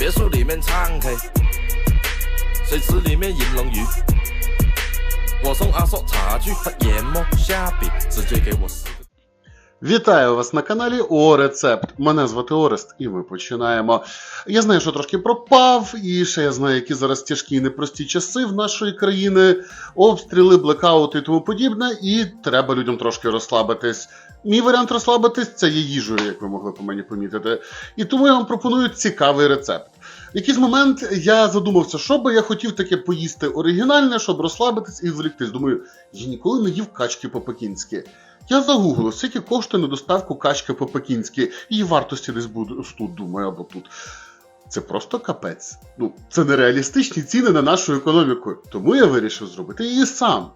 别墅里面唱 K，水池里面银龙鱼。我送阿硕茶具和研磨下笔，直接给我四。Вітаю вас на каналі О Рецепт. Мене звати Орест, і ми починаємо. Я знаю, що трошки пропав, і ще я знаю, які зараз тяжкі і непрості часи в нашої країни, обстріли, блекаути і тому подібне, і треба людям трошки розслабитись. Мій варіант розслабитись це є їжею, як ви могли по мені помітити. І тому я вам пропоную цікавий рецепт. В якийсь момент я задумався, що би я хотів таке поїсти оригінальне, щоб розслабитись і звліктись. Думаю, я ніколи не їв качки по-пекінськи. Я загуглив, скільки коштує на доставку качки по-пекінськи, її вартості десь буде ось тут, думаю, або тут. Це просто капець. Ну, це нереалістичні ціни на нашу економіку. Тому я вирішив зробити її сам.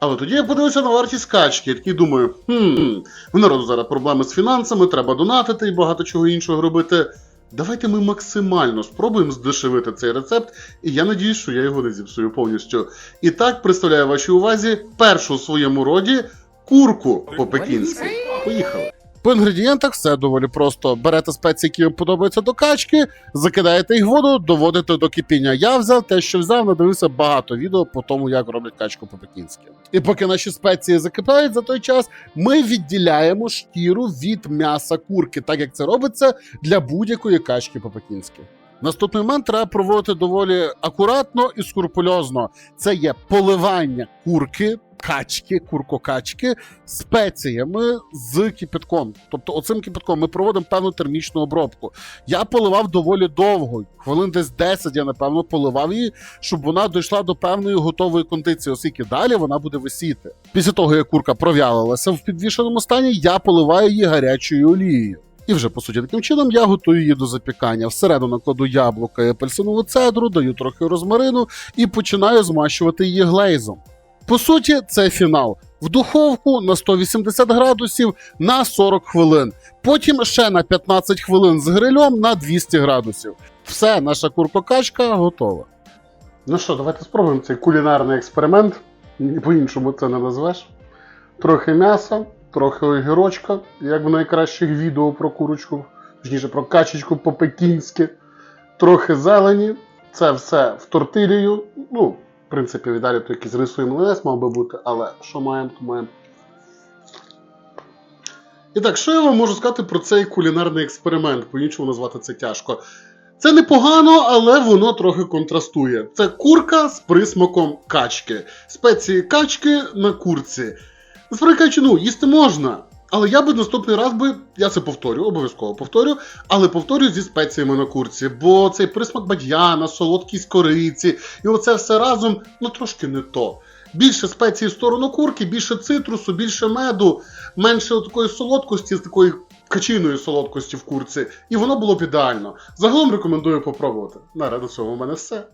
Але тоді я подивився на вартість качки, такий думаю, хм, в народу зараз проблеми з фінансами, треба донатити і багато чого іншого робити. Давайте ми максимально спробуємо здешевити цей рецепт, і я надіюсь, що я його не зіпсую повністю. І так представляю вашій увазі першу у своєму роді курку по-пекінськи. Поїхали. По інгредієнтах все доволі просто. Берете спеції, які вам подобаються до качки, закидаєте їх в воду, доводите до кипіння. Я взяв те, що взяв, надивився багато відео по тому, як роблять качку по-пекінськи. І поки наші спеції закипають за той час, ми відділяємо шкіру від м'яса курки, так як це робиться для будь-якої качки по-пекінськи. Наступний момент треба проводити доволі акуратно і скрупульозно. Це є поливання курки, качки, куркокачки спеціями з кипятком. Тобто, оцим кипятком ми проводимо певну термічну обробку. Я поливав доволі довго, хвилин десь 10 я напевно поливав її, щоб вона дійшла до певної готової кондиції, оскільки далі вона буде висіти. Після того, як курка провялилася в підвішеному стані, я поливаю її гарячою олією. І вже по суті таким чином я готую її до запікання. Всередину кладу яблука і апельсинову цедру, даю трохи розмарину і починаю змащувати її глейзом. По суті, це фінал. В духовку на 180 градусів на 40 хвилин. Потім ще на 15 хвилин з грильом на 200 градусів. Все, наша куркокачка готова. Ну що, давайте спробуємо цей кулінарний експеримент. По-іншому це не назвеш. Трохи м'яса, трохи огірочка, як в найкращих відео про курочку, точніше про качечку по-пекінськи, трохи зелені. Це все в тортилію. Ну, в принципі, віддалі то якийсь рисовий млинець мав би бути, але що маємо, то маємо. І так, що я вам можу сказати про цей кулінарний експеримент? По-іншому назвати це тяжко. Це непогано, але воно трохи контрастує. Це курка з присмаком качки. Спеції качки на курці. Насправді ну, їсти можна. Але я би наступний раз би, я це повторю, обов'язково повторю, але повторю зі спеціями на курці, бо цей присмак бадьяна, солодкість кориці, і оце все разом, ну трошки не то. Більше спецій в сторону курки, більше цитрусу, більше меду, менше такої солодкості, з такої качиної солодкості в курці, і воно було б ідеально. Загалом рекомендую попробувати. Наразі на цьому в мене все.